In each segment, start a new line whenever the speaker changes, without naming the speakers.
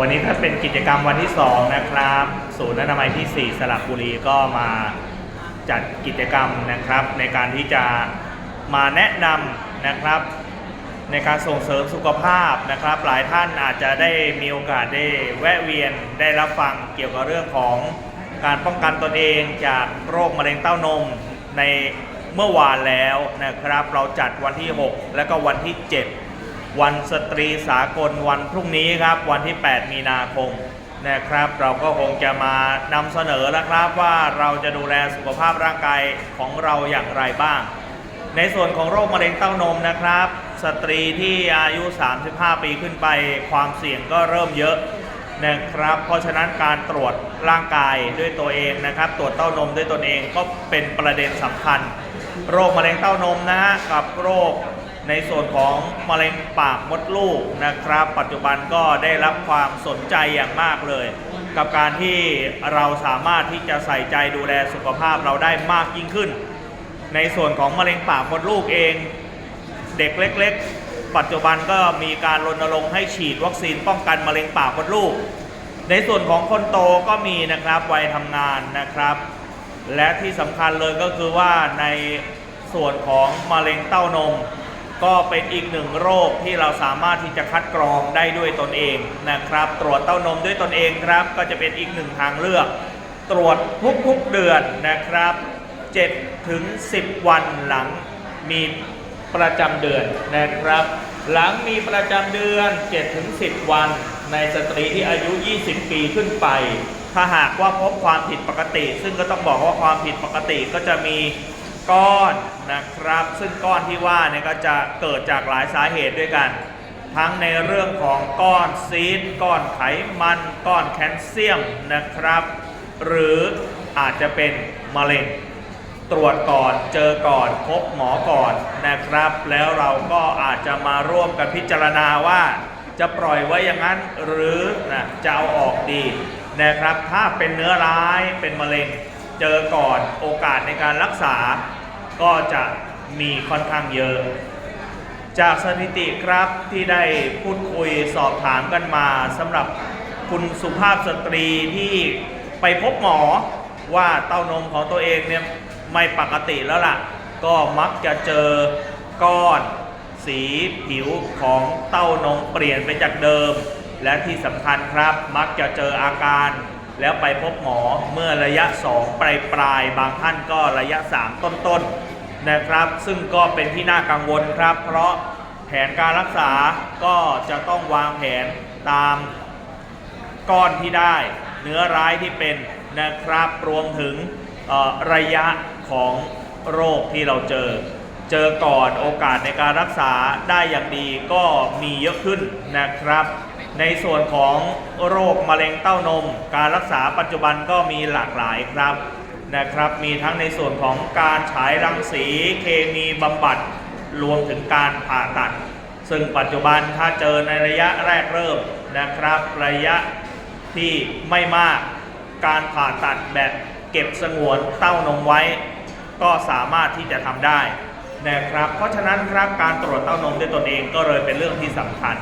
วันนี้ถ้าเป็นกิจกรรมวันที่ 2 นะครับ ศูนย์อนามัยที่ 4 สระบุรีก็มาจัดกิจกรรมนะครับ ในการที่จะมาแนะนำนะครับ ในการส่งเสริมสุขภาพนะครับ หลายท่านอาจจะได้มีโอกาสได้แวะเวียนได้รับฟังเกี่ยวกับเรื่องของการป้องกันตนเองจากโรคมะเร็งเต้านมในเมื่อวานแล้วนะครับ เราจัดวันที่ 6 และก็วันที่ 7 วันสตรีสากลวันพรุ่งนี้ครับ วันที่ 8 มีนาคมนะครับ เราก็คงจะมานำเสนอแล้วครับว่าเราจะดูแลสุขภาพร่างกายของเราอย่างไรบ้าง ในส่วนของโรคมะเร็งเต้านมนะครับ สตรีที่อายุ 35 ปีขึ้นไป ความเสี่ยงก็เริ่มเยอะนะครับ เพราะฉะนั้นการตรวจร่างกายด้วยตัวเองนะครับ ตรวจเต้านมด้วยตนเองก็เป็นประเด็นสำคัญ โรคมะเร็งเต้านมนะฮะกับโรค ในส่วนของมะเร็งปากมดลูกนะครับ ปัจจุบันก็ได้รับความสนใจอย่างมากเลย กับการที่เราสามารถที่จะใส่ใจดูแลสุขภาพเราได้มากยิ่งขึ้น ในส่วนของมะเร็งปากมดลูกเอง เด็กเล็ก ๆ ปัจจุบันก็มีการรณรงค์ให้ฉีดวัคซีนป้องกันมะเร็งปากมดลูก ในส่วนของคนโตก็มีนะครับวัยทำงานนะครับ และที่สำคัญเลยก็คือว่าในส่วนของมะเร็งเต้านม ก็เป็นอีกหนึ่งโรคที่เราสามารถที่จะคัดกรองได้ด้วยตนเองนะครับ ตรวจเต้านมด้วยตนเองครับ ก็จะเป็นอีกหนึ่งทางเลือก ตรวจทุกๆเดือนนะครับ7ถึง10 วันหลังมีประจำเดือนนะครับ หลังมีประจำเดือน7ถึง10 วัน ในสตรีที่อายุ 20 ปีขึ้นไป ถ้าหากว่าพบความผิดปกติ ซึ่งก็ต้องบอกว่าความผิดปกติก็จะมี ก้อนนะครับ ซึ่งก้อนที่ว่าเนี่ยก็จะเกิดจากหลายสาเหตุด้วยกัน ทั้งในเรื่องของก้อนซีดก้อนไขมัน ก้อนแคลเซียมนะครับ หรืออาจจะเป็นมะเร็งตรวจก่อนเจอก่อนพบหมอก่อนนะครับ แล้วเราก็อาจจะมาร่วมกันพิจารณาว่า จะปล่อยไว้อย่างนั้นหรือนะจะเอาออกดีนะครับ ถ้าเป็นเนื้อร้ายเป็นมะเร็ง เจอก่อนโอกาสในการรักษา ก็จะมีค่อนข้างเยอะ จากสถิติครับที่ได้พูดคุยสอบถามกันมาสำหรับคุณสุภาพสตรีที่ไปพบหมอว่าเต้านมของตัวเองเนี่ยไม่ปกติแล้วล่ะ ก็มักจะเจอก้อนสีผิวของเต้านมเปลี่ยนไปจากเดิม และที่สำคัญครับมักจะเจออาการ แล้วไปพบหมอเมื่อระยะ 2 ปลายปลายบางท่านก็ระยะ 3 ต้นๆนนะครับ ซึ่งก็เป็นที่น่ากังวลครับ เพราะแผนการรักษาก็จะต้องวางแผนตามก้อนที่ได้ เนื้อร้ายที่เป็นนะครับรวมถึงระยะของโรคที่เราเจอ เจอก่อนโอกาสในการรักษาได้อย่างดีก็มีเยอะขึ้นนะครับ ในส่วนของโรคมะเร็งเต้านม การรักษาปัจจุบันก็มีหลากหลายครับนะครับ มีทั้งในส่วนของการฉายรังสีเคมีบำบัดรวมถึงการผ่าตัด ซึ่งปัจจุบันถ้าเจอในระยะแรกเริ่มนะครับ ระยะที่ไม่มากการผ่าตัดแบบเก็บสงวนเต้านมไว้ ก็สามารถที่จะทำได้นะครับ เพราะฉะนั้นครับการตรวจเต้านมด้วยตนเองก็เลยเป็นเรื่องที่สำคัญ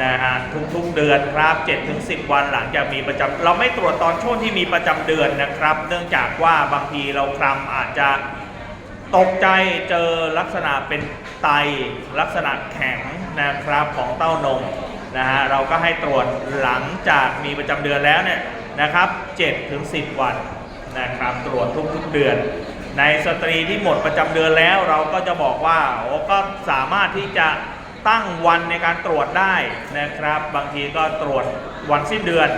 นะฮะทุกๆเดือนครับ7-10 วันหลังจากมีประจำเราไม่ตรวจตอนช่วงที่มีประจำเดือนนะครับ เนื่องจากว่าบางทีเราคลำอาจจะตกใจเจอลักษณะเป็นไตลักษณะแข็งนะครับของเต้านมนะฮะเราก็ให้ตรวจหลังจากมีประจำเดือนแล้วเนี่ยนะครับ7ถึง10 วันนะครับตรวจทุกๆเดือน ในสตรีที่หมดประจำเดือนแล้วเราก็จะบอกว่าโอ้ก็สามารถที่จะ ตั้งวันในการตรวจได้นะครับ บางทีก็ตรวจวันสิ้นเดือน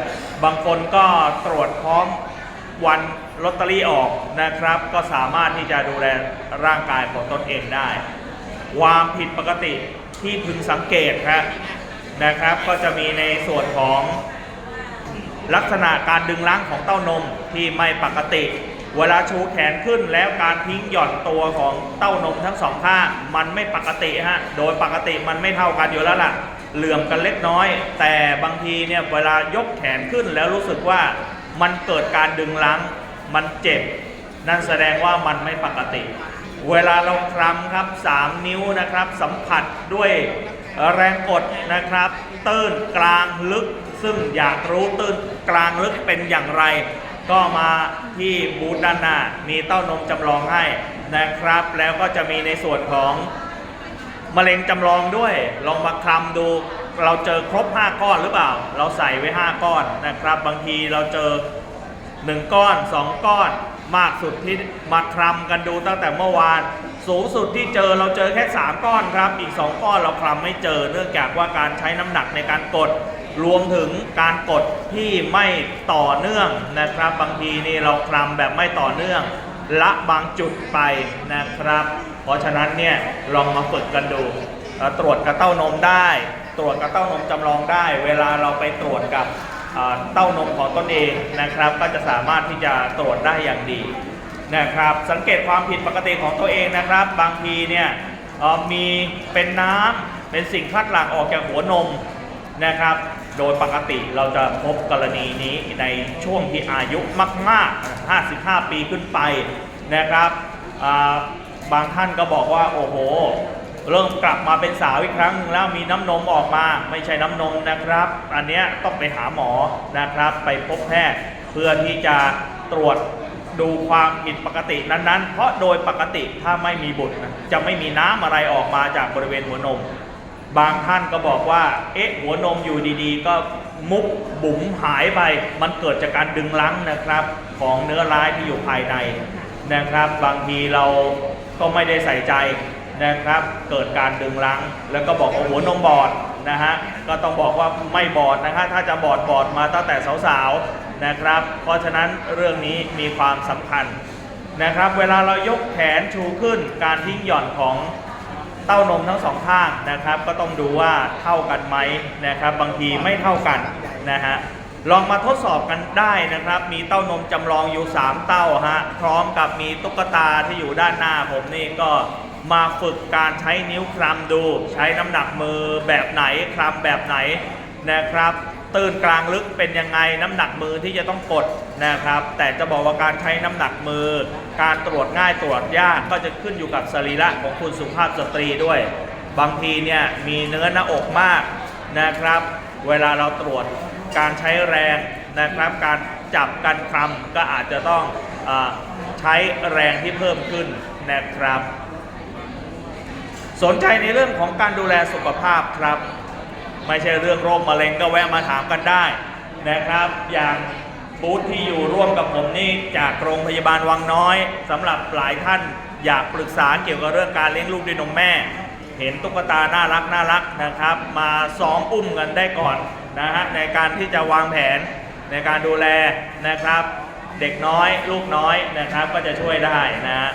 บางคนก็ตรวจพร้อมวันลอตเตอรี่ออกนะครับ ก็สามารถที่จะดูแลร่างกายของตนเองได้ ความผิดปกติที่พึงสังเกตครับนะครับ ก็จะมีในส่วนของลักษณะการดึงล้างของเต้านมที่ไม่ปกติ เวลาชูแขนขึ้นแล้วการทิ้งหย่อนตัวของเต้านมทั้งสองข้างมันไม่ปกติฮะ โดยปกติมันไม่เท่ากันอยู่แล้วล่ะ เหลื่อมกันเล็กน้อย แต่บางทีเนี่ยเวลายกแขนขึ้นแล้วรู้สึกว่ามันเกิดการดึงล้งมันเจ็บ นั่นแสดงว่ามันไม่ปกติ เวลาเราคลำครับ 3 นิ้วนะครับ สัมผัสด้วยแรงกดนะครับ ตื้นกลางลึก ซึ่งอยากรู้ตื้นกลางลึกเป็นอย่างไร ก็มาที่บูธด้านหน้า มีเต้านมจำลองให้นะครับ แล้วก็จะมีในส่วนของมะเร็งจำลองด้วย ลองมาคลำดู เราเจอครบ 5 ก้อนหรือเปล่า เราใส่ไว้ 5 ก้อนนะครับ บางทีเราเจอ 1 ก้อน 2 ก้อน มากสุดที่มาคลำกันดูตั้งแต่เมื่อวาน สูงสุดที่เจอเราเจอแค่ 3 ก้อนครับ อีก 2 ก้อนเราคลำไม่เจอ เนื่องจากว่าการใช้น้ำหนักในการกด รวมถึงการกดที่ไม่ต่อเนื่องนะครับ บางทีนี่เราคลำแบบไม่ต่อเนื่อง ละบางจุดไปนะครับ เพราะฉะนั้นเนี่ยลองมาฝึกกันดูตรวจกระเต้านมได้ ตรวจกระเต้านมจำลองได้ เวลาเราไปตรวจกับเอ่อเต้านมของตนเองนะครับ ก็จะสามารถที่จะตรวจได้อย่างดีนะครับ สังเกตความผิดปกติของตัวเองนะครับ บางทีเนี่ยมีเป็นน้ำเป็นสิ่งคัดหลั่งออกจากหัวนมนะครับ โดยปกติเราจะพบกรณีนี้ในช่วงที่อายุมาก ๆ 55 ปีขึ้นไปนะครับ บางท่านก็บอกว่าโอ้โห เริ่มกลับมาเป็นสาวอีกครั้งแล้วมีน้ำนมออกมาไม่ใช่น้ำนมนะครับ อันเนี้ยต้องไปหาหมอนะครับ ไปพบแพทย์เพื่อที่จะตรวจดูความผิดปกตินั้นๆ เพราะโดยปกติถ้าไม่มีบุตรจะไม่มีน้ำอะไรออกมาจากบริเวณหัวนม บางท่านก็บอกว่า เอ๊ะ หัวนมอยู่ดีๆ ก็มุกบุ๋มหายไป มันเกิดจากการดึงลังนะครับ ของเนื้อร้ายที่อยู่ภายในนะครับ บางทีเราก็ไม่ได้ใส่ใจนะครับ เกิดการดึงลัง แล้วก็บอกว่าหัวนมบอดนะฮะ ก็ต้องบอกว่าไม่บอดนะฮะ ถ้าจะบอดบอดมาตั้งแต่สาวๆนะครับ เพราะฉะนั้นเรื่องนี้มีความสำคัญนะครับ เวลาเรายกแขนชูขึ้น การทิ้งหย่อนของ เต้านมทั้งสองข้างนะครับ ก็ต้องดูว่าเท่ากันไหมนะครับ บางทีไม่เท่ากันนะฮะลองมาทดสอบกันได้นะครับ มีเต้านมจำลองอยู่ 3 เต้าฮะพร้อมกับมีตุ๊กตาที่อยู่ด้านหน้าผมนี่ก็มาฝึกการใช้นิ้วคลำดู ใช้น้ำหนักมือแบบไหนคลำแบบไหนนะครับตื่นกลางลึกเป็นยังไงน้ำหนักมือที่จะต้องกดนะครับ แต่จะบอกว่าการใช้น้ำหนักมือ การตรวจง่ายตรวจยากก็จะขึ้นอยู่กับสรีระของคุณสุภาพสตรีด้วย บางทีเนี่ยมีเนื้อหน้าอกมากนะครับ เวลาเราตรวจการใช้แรงนะครับ การจับการคลำก็อาจจะต้องอใช้แรงที่เพิ่มขึ้นนะครับ สนใจในเรื่องของการดูแลสุขภาพครับ ไม่ใช่เรื่องโรคมะเร็งก็แวะมาถามกันได้นะครับ อย่าง บูธที่อยู่ร่วมกับผมนี่จากโรงพยาบาลวังน้อยสำหรับหลายท่านอยากปรึกษาเกี่ยวกับเรื่องการเลี้ยงลูกด้วยนมแม่ เห็นตุ๊กตาน่ารักน่ารักนะครับ มาซ้อมอุ้มกันได้ก่อนนะฮะในการที่จะวางแผนในการดูแลนะครับ เด็กน้อย ลูกน้อยนะครับ ก็จะช่วยได้นะฮะ